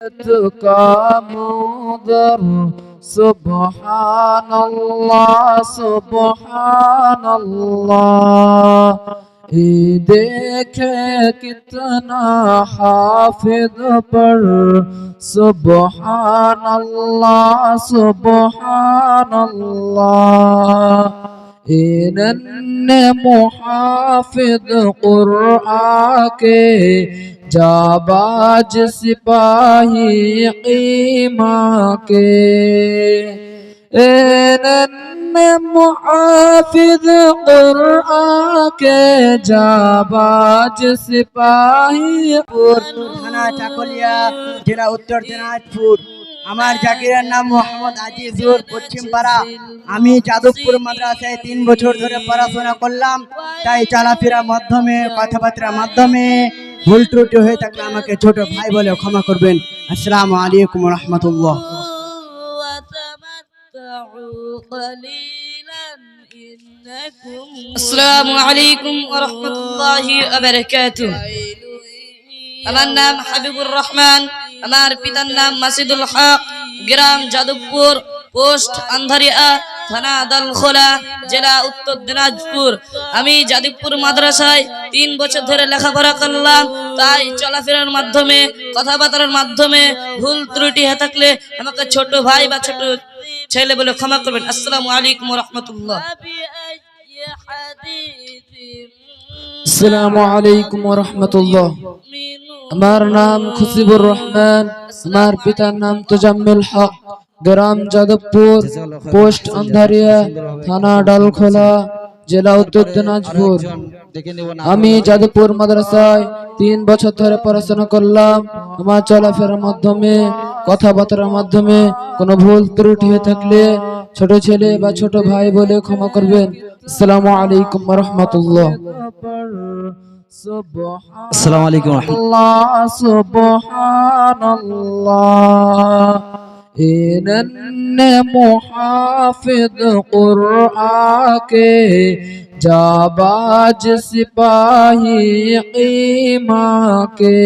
تلقى منذر سبحان الله سبحان الله دیکھے کتنا حافظ پر سبحان اللہ سبحان اللہ نے محافظ قرآن کے جاباج سپاہی قیمہ کے محافظ قرآن کے جاباج سپاہی پور تھانہ چاکولیا ضلع اتر دیناجپور আমার জাকিরের নাম মোহাম্মদ আজিজুর পশ্চিমপাড়া। আমি যাদবপুর মাদ্রাসায় তিন বছর ধরে পড়াশোনা করলাম। তাই চলাফেরা মাধ্যমে, কথাবার্তার মাধ্যমে ভুল ত্রুটি হয়ে থাকলে আমাকে ছোট ভাই বলে ক্ষমা করবেন। আসসালাম আলাইকুম রহমতুল্লাহ। আসসালামু আলাইকুম রহমতুল্লাহ আমার নাম হাবিবুর রহমান। আমার পিতার নাম মাসিদুল হক, গ্রাম যাদবপুর, পোস্ট আন্ধারিয়া, থানা দালখোলা জেলা উত্তর দিনাজপুর। আমি যাদবপুর মাদ্রাসায় তিন বছর ধরে লেখাপড়া করলাম, তাই চলাফেরার মাধ্যমে, কথাবার্তার মাধ্যমে ভুল ত্রুটি হয়ে থাকলে আমাকে ছোট ভাই বা ছোট ছেলে বলে ক্ষমা করবেন। আসসালামু আলাইকুম রহমতুল্লাহ। আসসালামু আলাইকুম রহমতুল্লাহ। আমার নাম খুশিবুর রহমান, আমার পিতার নাম তোজাম্মিল হক, গ্রাম যাদবপুর, পোস্ট আন্ধারিয়া, থানা ডালখোলা, জেলা উত্তর দিনাজপুর। আমি যাদবপুর মাদ্রাসায় তিন বছর ধরে পড়াশোনা করলাম। আমার চলাফেরার মাধ্যমে, কথাবার্তার মাধ্যমে কোনো ভুল ত্রুটি হয়ে থাকলে ছোট ছেলে বা ছোট ভাই বলে ক্ষমা করবেন। আসসালামু আলাইকুম রহমতুল্লাহ। আসসালামু আলাইকুম রাহমাতুল্লাহ সুবহানাল্লাহ। ইনন্নে মুহাফিদ কুরআকে জাবাজ সিপাহী কিমাকে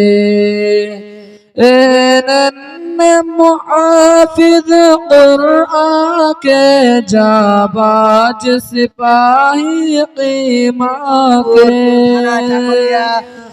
ইনন্নে میں محافظ قرآن کے جا باج سپاہی قیمہ کے